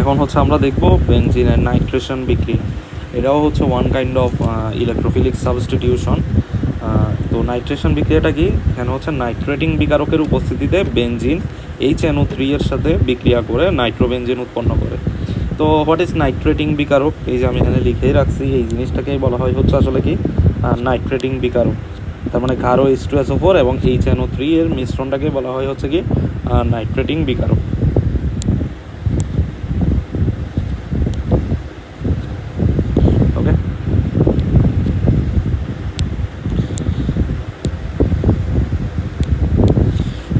এখন হচ্ছে আমরা দেখব বেনজিনের নাইট্রেশন বিক্রি। এটাও হচ্ছে one kind of electrophilic substitution তো নাইট্রেশন বিক্রিয়াটা কি? এখানে হচ্ছে নাইট্রেটিং বিকারকের উপস্থিতিতে বেঞ্জিন এইচ এনও থ্রি এর সাথে বিক্রিয়া করে নাইট্রোবেনজিন উৎপন্ন করে। তো হোয়াট ইজ নাইট্রেটিং বিকারক? এই যে আমি এখানে লিখেই রাখছি, এই জিনিসটাকেই বলা হয় হচ্ছে আসলে কি? নাইট্রেটিং বিকারক। তার মানে গারো এইচ টু ফোর এবং এইচ এনও থ্রি এর মিশ্রণটাকে বলা হয় হচ্ছে কি? নাইট্রেটিং বিকারক ওকে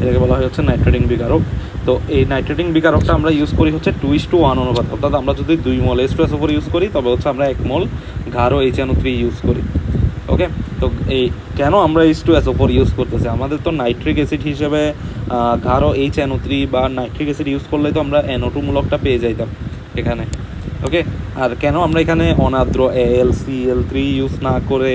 এটাকে বলা হয় হচ্ছে নাইট্রেটিং বিকারক। তো এই নাইট্রেটিং বিকারকটা আমরা ইউজ করি হচ্ছে টু ইস টু ওয়ান অনুপাত। অর্থাৎ আমরা যদি দুই মল এস টু এস ওপর ইউজ করি, তবে হচ্ছে আমরা এক মল ঘাড়ো এইচ এন থ্রি ইউজ করি। ওকে তো এই কেন আমরা এইচ টু এস ওপর ইউজ করতেছি? আমাদের তো নাইট্রিক অ্যাসিড হিসেবে ঘাড়ো এইচ এনও থ্রি বা নাইট্রিক অ্যাসিড ইউজ করলে তো আমরা এনও টু মূলকটা পেয়ে যাইতাম এখানে। ওকে আর কেন আমরা এখানে অনাদ্র A L C L three use না করে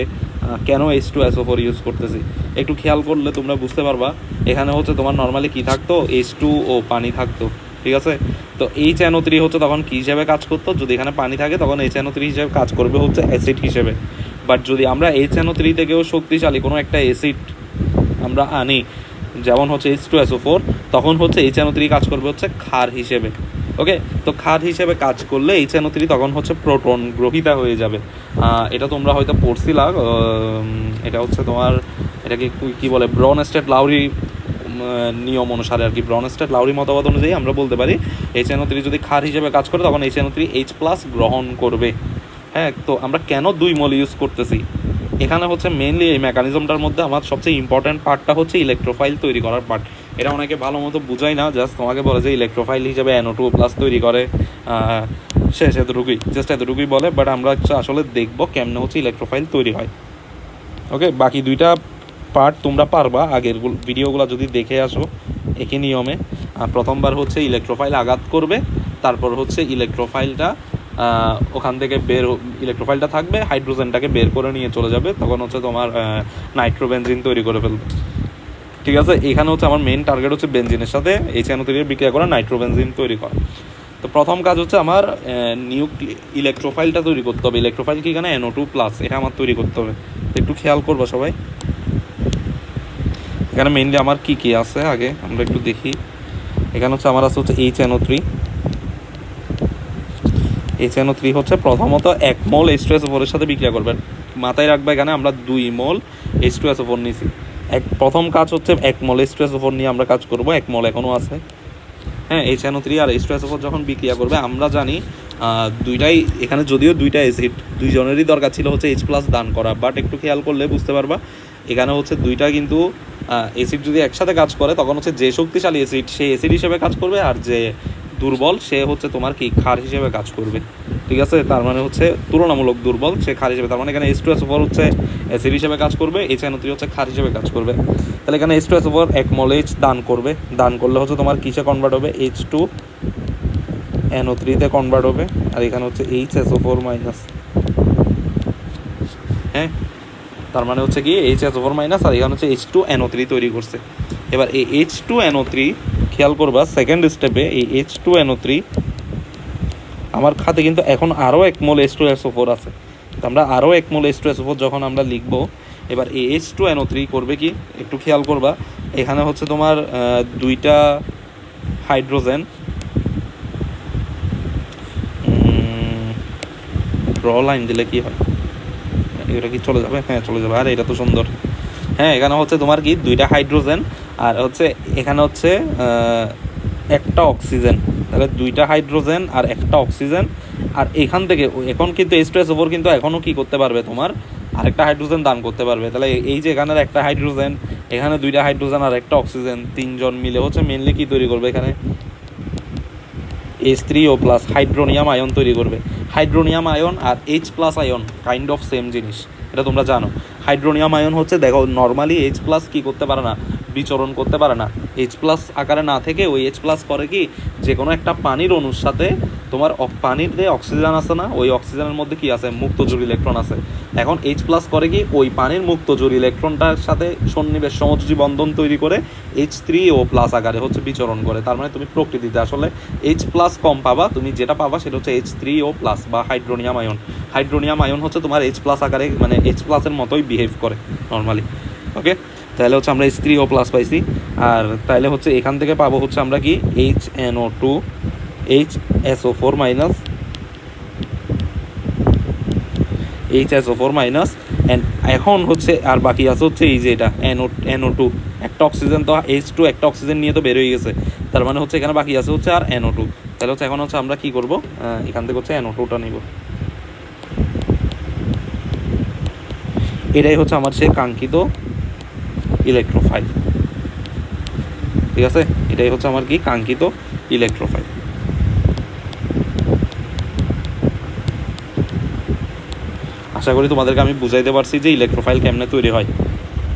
কেন H two S four use করতেছি? একটু খেয়াল করলে তোমরা বুঝতে পারবা, এখানে হচ্ছে তোমার নর্মালি কি থাকতো? এইচ টু ও পানি থাকতো, ঠিক আছে? তো এইচ এনও থ্রি হচ্ছে তখন কী হিসাবে কাজ করতো? যদি এখানে পানি থাকে, তখন এইচ এনও থ্রি হিসেবে কাজ করবে হচ্ছে অ্যাসিড হিসেবে। বাট যদি আমরা এইচ এনও থ্রি থেকেও শক্তিশালী কোনো একটা অ্যাসিড আমরা আনি, যেমন হচ্ছে এইচ টু এসও ফোর তখন হচ্ছে এইচ এনও থ্রি কাজ করবে হচ্ছে ক্ষার হিসেবে। ওকে তো ক্ষার হিসেবে কাজ করলে এইচ এনও থ্রি তখন হচ্ছে প্রোটন গ্রহিতা হয়ে যাবে। এটা তোমরা হয়তো পড়ছিলা এটা হচ্ছে তোমার, এটাকে কি- বলে ব্রন স্টেট লাউরি নিয়ম অনুসারে আর কি। ব্রন স্টেট লাউরি মতবাদ অনুযায়ী আমরা বলতে পারি এইচ এনও থ্রি যদি ক্ষার হিসেবে কাজ করে, তখন H NO three H plus গ্রহণ করবে। হ্যাঁ তো আমরা কেন দুই মল ইউজ করতেছি? এখানে হচ্ছে মেনলি এই মেকানিজমটার মধ্যে আমার সবচেয়ে ইম্পর্ট্যান্ট পার্টটা হচ্ছে ইলেকট্রোফাইল তৈরি করার পার্ট এটা অনেকে ভালো মতো বুঝাই না জাস্ট তোমাকে বলে যে ইলেকট্রোফাইল হিসেবে এনও টু প্লাস তৈরি করে শেষ এতটুকুই জাস্ট এতটুকুই বলে বাট আমরা আসলে দেখব কেমনে হচ্ছে ইলেকট্রোফাইল তৈরি হয়। ওকে বাকি দুইটা পার্ট তোমরা পারবা, আগের ভিডিওগুলো যদি দেখে আসো, একই নিয়মে। প্রথমবার হচ্ছে ইলেকট্রোফাইল আঘাত করবে, তারপর হচ্ছে ইলেকট্রোফাইলটা ওখান থেকে বের ইলেকট্রোফাইলটা থাকবে হাইড্রোজেনটাকে বের করে নিয়ে চলে যাবে, তখন হচ্ছে তোমার নাইট্রোবেনজিন তৈরি করে ফেলবে। ঠিক আছে, এখানে হচ্ছে আমার মেন টার্গেট হচ্ছে বেনজিনের সাথে এই চ্যানোথেরিয়া বিক্রিয়া করা নাইট্রোবেনজিন তৈরি করা। তো প্রথম কাজ হচ্ছে আমার নিউ ইলেকট্রোফাইলটা তৈরি করতে হবে। ইলেকট্রোফাইল কি এখানে? এনও টু প্লাস এটা আমার তৈরি করতে হবে। একটু খেয়াল করব সবাই। এখানে মেইনলি আমার কি কি আছে আগে? আমরা একটু দেখি। এখানে হচ্ছে আমার আছে হচ্ছে H NO three H NO three হচ্ছে প্রথমত এক মোল এইচ টু এস ওপরের সাথে বিক্রিয়া করবেন মাথায় রাখবে এখানে আমরা দুই মোল এইচ টু এস নিয়েছি এক প্রথম কাজ হচ্ছে এক মল টু ওপর নিয়ে আমরা কাজ করব, এক মল এখনও আছে। হ্যাঁ এইচ এনও থ্রি আর স্ট্রেস ওপর যখন বিক্রিয়া করবে, আমরা জানি দুইটাই, এখানে যদিও দুইটা এসিড দুইজনেরই দরকার ছিল হচ্ছে এইচ প্লাস দান করা বাট একটু খেয়াল করলে বুঝতে পারবা, এখানে হচ্ছে দুইটা কিন্তু এসিড যদি একসাথে কাজ করে, তখন হচ্ছে যে শক্তিশালী এসিড সে এসিড হিসেবে কাজ করবে, আর যে দুর্বল, সে হচ্ছে তোমার কি ক্ষার হিসেবে কাজ করবে। ঠিক আছে? তার মানে হচ্ছে তুলনামূলক দুর্বল, সে ক্ষার হিসেবে, তার মানে এখানে এইচ টু এস ওপর হচ্ছে অ্যাসিড হিসেবে কাজ করবে এইচ এন থ্রি হচ্ছে ক্ষার হিসেবে কাজ করবে। তাহলে এখানে এইচ টু এস ওপর এক মল এইচ দান করবে। দান করলে হচ্ছে তোমার কিসে কনভার্ট হবে? এইচ টু এনও থ্রিতে কনভার্ট হবে। আর এখানে হচ্ছে H S O four minus হ্যাঁ? তার মানে হচ্ছে কি H S O four minus আর এখানে হচ্ছে এইচ টু এনও থ্রি তৈরি করছে। এবার এই এইচ টু এনও থ্রি খেয়াল করবা সেকেন্ড স্টেপে এই এইচ টু এনও থ্রি আমার খাতে কিন্তু এখন আরও এক mole H two S O four আছে। তো আমরা আরও এক মোল এইচ টু এস যখন আমরা লিখব, এবার এ H two N O three করবে কি? একটু খেয়াল করবা। এখানে হচ্ছে তোমার দুইটা হাইড্রোজেন র লাইন দিলে কি হয়? এটা কি চলে যাবে? হ্যাঁ চলে যাবে। আর, এটা তো সুন্দর। হ্যাঁ এখানে হচ্ছে তোমার কি? দুইটা হাইড্রোজেন আর হচ্ছে এখানে হচ্ছে একটা অক্সিজেন তাহলে দুইটা হাইড্রোজেন আর একটা অক্সিজেন আর এখান থেকে এখন কিন্তু টু ওপর কিন্তু এখনও কি করতে পারবে তোমার? আরেকটা হাইড্রোজেন দান করতে পারবে। তাহলে এই যে এখানের একটা হাইড্রোজেন এখানে দুইটা হাইড্রোজেন আর একটা অক্সিজেন তিনজন মিলে হচ্ছে মেনলি কি তৈরি করবে এখানে? H three O plus hydronium ion তৈরি করবে। হাইড্রোনিয়াম আয়ন আর H plus ion kind of same জিনিস। এটা তোমরা জানো। হাইড্রোনিয়াম আয়ন হচ্ছে, দেখো নর্মালি এইচ প্লাস কী করতে পারে না? বিচরণ করতে পারে না। এইচ প্লাস আকারে না থেকে ওই এইচ প্লাস করে কি? যে কোনো একটা পানির অণুর সাথে তোমার পানির যে অক্সিজেন আছে না, ওই অক্সিজেনের মধ্যে কি আছে? মুক্ত জোর ইলেকট্রন আছে। এখন এইচ প্লাস করে কি? ওই পানির মুক্ত জোর ইলেকট্রনটার সাথে সন্নিবেশ, সমযোজী বন্ধন তৈরি করে এইচ থ্রি ও প্লাস আকারে হচ্ছে বিচরণ করে। তার মানে তুমি প্রকৃতিতে আসলে এইচ প্লাস কম পাবা, তুমি যেটা পাবা সেটা হচ্ছে এইচ থ্রি ও প্লাস বা হাইড্রোনিয়াম আয়ন। হাইড্রোনিয়াম আয়ন হচ্ছে তোমার এইচ প্লাস আকারে মানে এইচ প্লাসের মতোই বিহেভ করে নর্মালি ওকে তাহলে হচ্ছে আমরা থ্রি ও প্লাস পাইছি। আর তাহলে হচ্ছে এখান থেকে পাবো হচ্ছে আমরা কি? H N O two H S O four minus H S O four minus and এখন হচ্ছে আর বাকি আছে হচ্ছে এই যে এটা এনও এনও টু একটা অক্সিজেন তো এইচ টু একটা অক্সিজেন নিয়ে তো বের হয়ে গেছে। তার মানে হচ্ছে এখানে বাকি আছে হচ্ছে আর এনও টু তাহলে হচ্ছে এখন হচ্ছে আমরা কি করব? এখান থেকে হচ্ছে এনও টুটা নিব। এটাই হচ্ছে আমার সে কাঙ্ক্ষিত ইলেকট্রোফাইল ঠিক আছে? এটাই হচ্ছে আমার কি? কাঙ্ক্ষিত ইলেকট্রোফাইল আশা করি তোমাদেরকে আমি বুঝাইতে পারছি যে ইলেকট্রোফাইল কেমনে তৈরি হয়।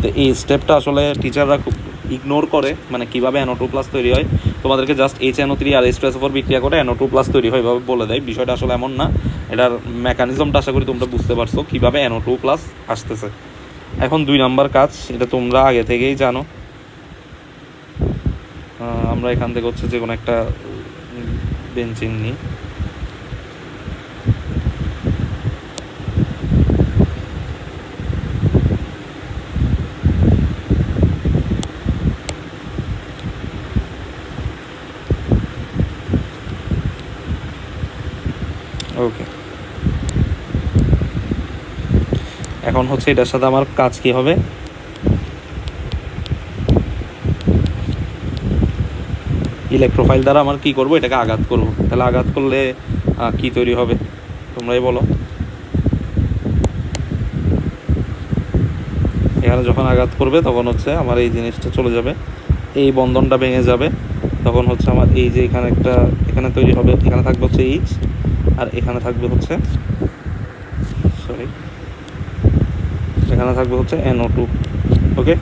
তো এই স্টেপটা আসলে টিচাররা খুব ইগনোর করে মানে কীভাবে অ্যানোটো প্লাস তৈরি হয়। তোমাদেরকে জাস্ট এইচ এনও থ্রি আর টু ফোর বিক্রিয়া করে এনও টু প্লাস তৈরি হয়, এভাবে বলে দেয়। বিষয়টা আসলে এমন না। এটার মেকানিজমটা আশা করি তোমরা বুঝতে পারছ কীভাবে এনও টু প্লাস আসতেছে। এখন দুই নাম্বার কাজ, এটা তোমরা আগে থেকেই জানো। আমরা এখান থেকে হচ্ছে যে কোনো একটা বেঞ্চিং নিই। ওকে এখন হচ্ছে এটার সাথে আমার কাজ কি হবে? ইলেকট্রোফাইল দ্বারা আমার কি করব? এটাকে আঘাত করব। তাহলে আঘাত করলে কি তৈরি হবে? তোমরাই বলো। এখানে যখন আঘাত করবে, তখন হচ্ছে আমার এই জিনিসটা চলে যাবে। এই বন্ধনটা ভেঙে যাবে। তখন হচ্ছে আমার এই যে এখানে একটা, এখানে তৈরি হবে। এখানে থাকবে হচ্ছে এইচ আর এখানে থাকবে হচ্ছে এখানে থাকবে হচ্ছে এনও টু ওকে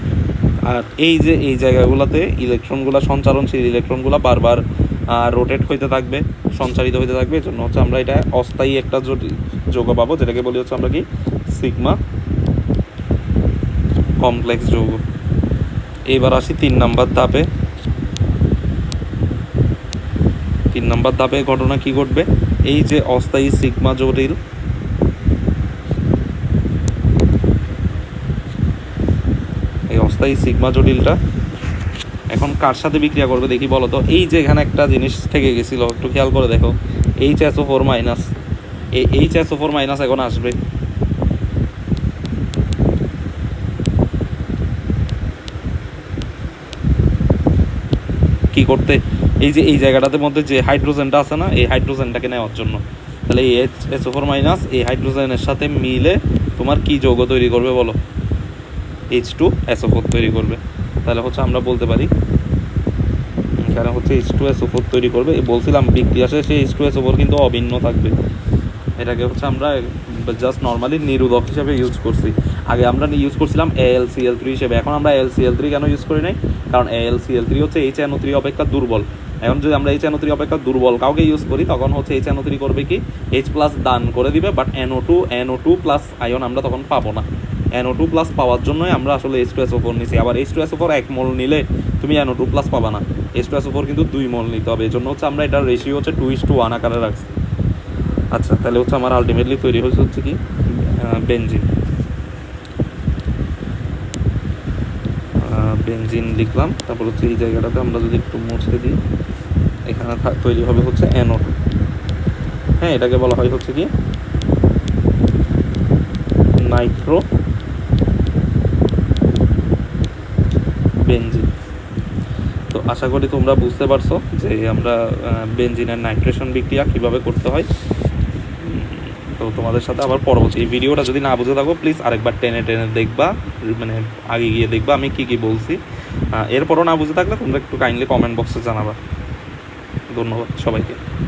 আর এই যে, এই জায়গাগুলোতে ইলেকট্রনগুলো সঞ্চালনশীল ইলেকট্রনগুলো বারবার রোটেট হইতে থাকবে, সঞ্চারিত হইতে থাকবে, এই জন্য হচ্ছে আমরা এটা অস্থায়ী একটা যৌগ পাবো, যেটাকে বলি হচ্ছে আমরা কি? সিগমা কমপ্লেক্স যৌগ। এবার আসি তিন নাম্বার ধাপে। তিন নাম্বার ধাপে ঘটনা কি ঘটবে? এই যে অস্থায়ী সিগমা জটিল এই অস্থায়ী সিগমা জটিলটা। এখন কার সাথে বিক্রিয়া করবে দেখি বলো তো? এই যে এখানে একটা জিনিস থেকে গেছিল, একটু খেয়াল করে দেখো। এইচ এসও ফোর মাইনাস এই এইচ এসও ফোর মাইনাস এখন আসবে। কি করতে? এই যে, এই জায়গাটাতে মধ্যে যে হাইড্রোজেনটা আছে না, এই হাইড্রোজেনটাকে নেওয়ার জন্য। তাহলে এই এইচ এসও ফোর মাইনাস এই হাইড্রোজেনের সাথে মিলে তোমার কি যৌগ তৈরি করবে বলো? এইচ টু এসও ফোর তৈরি করবে। তাহলে হচ্ছে আমরা বলতে পারি, এখানে হচ্ছে এইচ টু এসও ফোর তৈরি করবে। বলছিলাম বিক্রিয়া শেষে এইচ টু এসও ফোর কিন্তু অভিন্ন থাকবে। এটাকে হচ্ছে আমরা জাস্ট নর্মালি নিরোধক হিসাবে ইউজ করছি। আগে আমরা ইউজ করছিলাম এল সি এল থ্রি হিসেবে, এখন আমরা এল সি এল থ্রি কেন ইউজ করি নাই? কারণ এল সি এল থ্রি হচ্ছে এইচ এন থ্রি অপেক্ষা দুর্বল। এখন যদি আমরা এইচ এন থ্রি অপেক্ষা দুর্বল কাউকে ইউজ করি, তখন হচ্ছে এইচ এন থ্রি করবে কি? এইচ প্লাস দান করে দিবে but NO two NO two plus ion আমরা তখন পাবো না। এনও টু প্লাস পাওয়ার জন্যই আমরা আসলে এইচ টু এসও ফোর নিছি। আবার এইচ টু এসও ফোর এক মোল নিলে তুমি এনও টু প্লাস পাবা না। এইচ টু এসও ফোর কিন্তু দুই মোল নিতে হবে। এই জন্য হচ্ছে আমরা এটার রেশিও হচ্ছে টু ইস টু ওয়ান আকারে রাখছি। আচ্ছা তাহলে হচ্ছে আমার আলটিমেটলি তৈরি হয়েছে হচ্ছে কি? বেঞ্জিন বেঞ্জিন লিখলাম। তারপর হচ্ছে এই জায়গাটাতে আমরা যদি একটু মুছে দিই, এখানে তৈরি হবে হচ্ছে অ্যানোড হ্যাঁ এটাকে বলা হয় হচ্ছে কি? নাইট্রো বেঞ্জিন তো আশা করি তোমরা বুঝতে পারছ যে আমরা বেঞ্জিনের নাইট্রেশন বিক্রিয়া কীভাবে করতে হয়। তো তোমাদের সাথে আবার পরবর্তী এই ভিডিওটা যদি না বুঝে থাকো প্লিজ আরেকবার টেনে টেনে দেখবা মানে আগে গিয়ে দেখবা আমি কি কি বলছি। এরপরও না বুঝে থাকলে তোমরা একটু কাইন্ডলি কমেন্ট বক্সে জানাবা। ধন্যবাদ সবাইকে।